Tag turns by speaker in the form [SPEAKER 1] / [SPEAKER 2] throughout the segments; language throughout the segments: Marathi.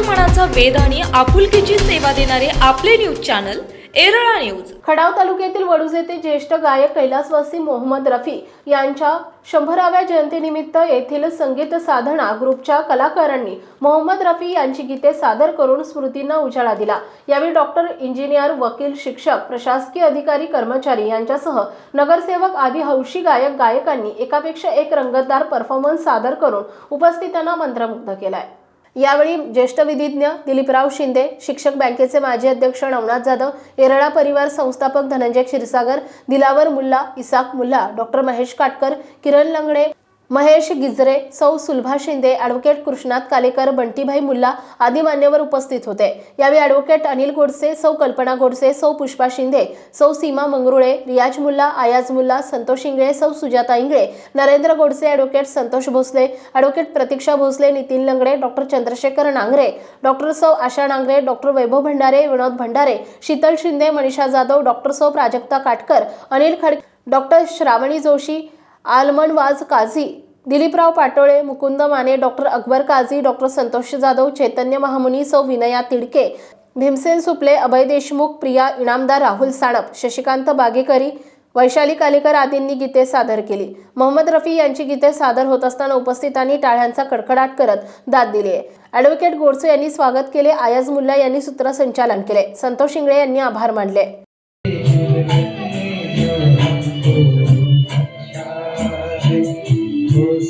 [SPEAKER 1] मनाचा वेद आणि आपुलकीची सेवा देणारे आपले न्यूज चॅनल एरळा न्यूज.
[SPEAKER 2] खडाव तालुक्यातील वडूज येथे ज्येष्ठ गायक कैलासवासी मोहम्मद रफी यांच्या शंभराव्या जयंतीनिमित्त येथील संगीत साधना ग्रुपच्या कलाकारांनी मोहम्मद रफी यांची गीते सादर करून स्मृतींना उजाळा दिला. यावेळी डॉक्टर इंजिनियर वकील शिक्षक प्रशासकीय अधिकारी कर्मचारी यांच्यासह नगरसेवक आदी हौशी गायक गायकांनी एकापेक्षा एक रंगतदार परफॉर्मन्स सादर करून उपस्थितांना मंत्रमुग्ध केलाय. यावेळी ज्येष्ठ विधिज्ञ दिलीपराव शिंदे शिक्षक बँकेचे माजी अध्यक्ष नवनाथ जाधव येरळा परिवार संस्थापक धनंजय क्षीरसागर दिलावर मुल्ला इसाक मुल्ला डॉक्टर महेश काटकर किरण लंगडे महेश गिजरे सौ सुलभा शिंदे ॲडव्होकेट कृष्णात कालेकर बंटीभाई मुल्ला आदी मान्यवर उपस्थित होते. यावेळी ॲडव्होकेट अनिल गोडसे सौ कल्पना गोडसे सौ पुष्पा शिंदे सौ सीमा मंगरुळे रियाज मुल्ला आयाज मुल्ला संतोष इंगळे सौ Sujata Ingale Narendra Godse advocate Santosh Bhosale advocate Pratiksha Bhosale Nitin Langde doctor Chandrashekhar Nangare doctor सौ आशा नांगरे डॉक्टर वैभव भंडारे विनोद भंडारे शीतल शिंदे मनीषा जाधव डॉक्टर सौ Prajakta Katkar Anil Khadke doctor Shravani Joshi Alamnawaz Kazi Diliprao Patole Mukund Mane doctor Akbar Kazi doctor Santosh Jadhav Chaitanya Mahamuni सौ विनया तिडके भीमसेन सुपले अभय देशमुख प्रिया इनामदार राहुल साणप शशिकांत बागेकरी वैशाली कालेकर आदींनी गीते सादर केली. मोहम्मद रफी यांची गीते सादर होत असताना उपस्थितांनी टाळ्यांचा कडकडाट करत दाद दिली आहे. ॲडव्होकेट गोडसे यांनी स्वागत केले आयाज मुल्ला यांनी सूत्रसंचालन केले. संतोष इंगळे यांनी आभार मानले.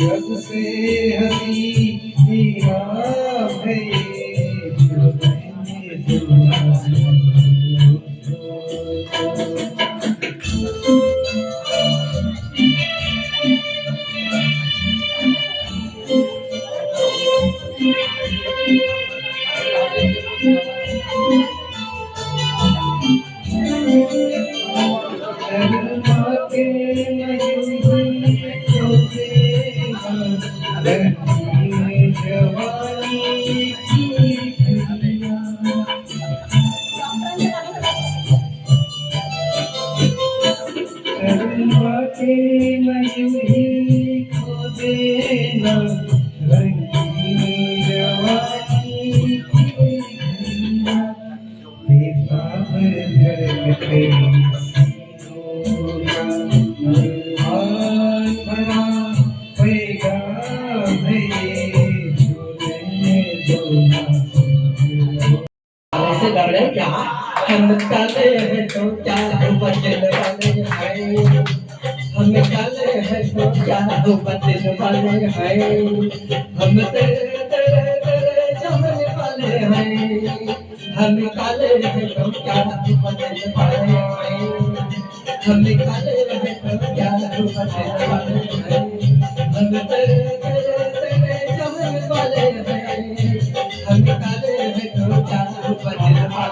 [SPEAKER 3] हली लड़की जवानी की कलियां शर्मा के नहीं खो देना
[SPEAKER 4] ऐसे क्या हम काले हैं तो क्या बदल वाले हैं हम काले हैं तो क्या बदल वाले हैं हम तेरे तेरे तेरे चाहने वाले हैं हम काले हैं तो क्या बदल वाले हैं हम काले हैं तो क्या बदल वाले हैं हम तेरे तेरे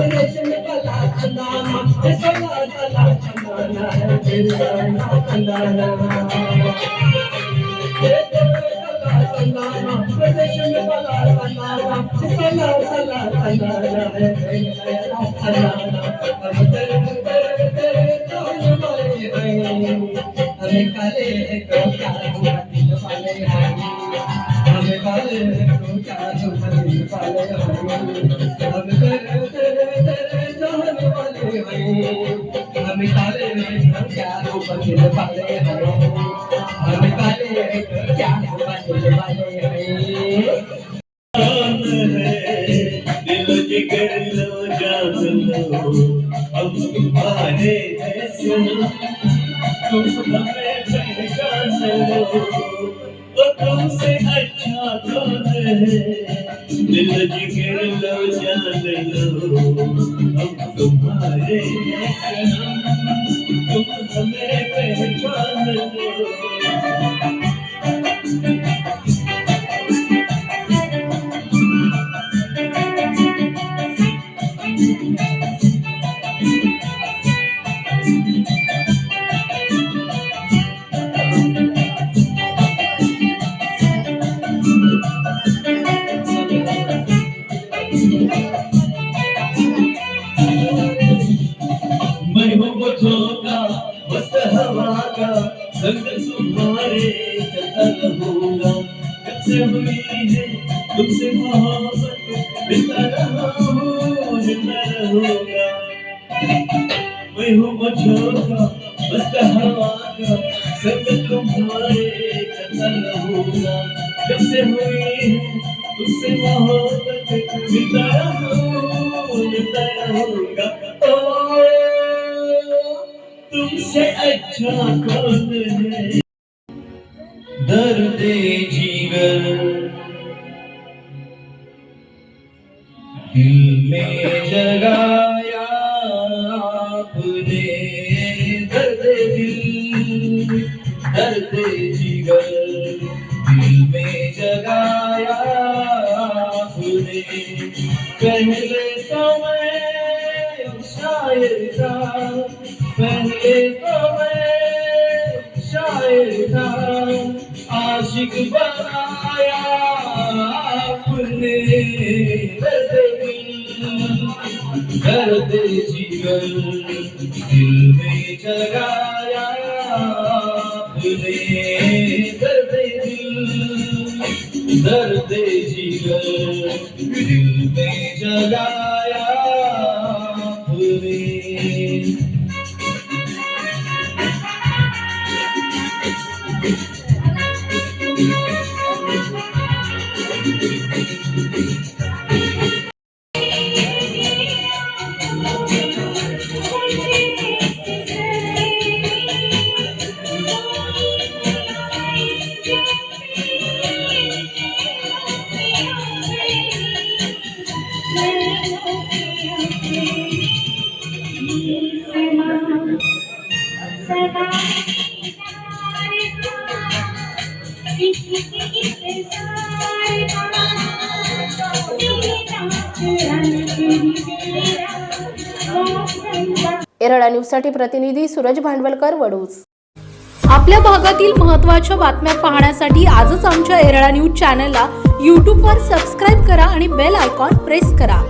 [SPEAKER 4] कनाना रेशम कला कनाना सोला कला कनाना बिरला कनाना रे गोरे कला कनाना रेशम कला कनाना सोला कला कनाना बिरला कनाना हम तेरे तेरे तेरे जान वाले हैं हमें काले को क्या दिल वाले हैं हमें काले को क्या दिल वाले हैं हमें काले क्या दिल काले क्या दिल वाले
[SPEAKER 5] दिल जिगर लो जान लो तुम्हारे तुम हमें पहचान लो वो तुमसे अच्छा कौन है दिल जिगर लो जान लो तुम्हारे हमें पहचान लो मैं हूँ संग तुम्हारे चलता रहूंगा जब से हुई है तुमसे मोहब्बत? मिलता रहा हूँ मिलता रहूंगा मैं हूँ वो झोंका मस्त हवा का संग तुम्हारे चलता रहूंगा जब से हुई है तुमसे मोहब्बत? मिलता रहा हूँ मिलता रहूंगा ओ तुमसे अच्छा कौन है दर्द जीवन दिल में जगाया आपने दर्द दिल दर्द जीवन दिल में जगाया आपने पहले तो मैं शायर था। पहले तो मैं शायर था। आशिक बनाया आपने करते जीवन दिल में जगाया आपने करते दिल दर्द जीवन दिल में जगाया आपने
[SPEAKER 2] एरळा न्यूजसाठी प्रतिनिधी सूरज भांडवलकर वडूज.
[SPEAKER 1] आपल्या भागातील महत्त्वाच्या बातम्या पाहण्यासाठी आजच आमच्या एरळा न्यूज चॅनलला यूट्यूबवर सबस्क्राईब करा आणि बेल आयकॉन प्रेस करा.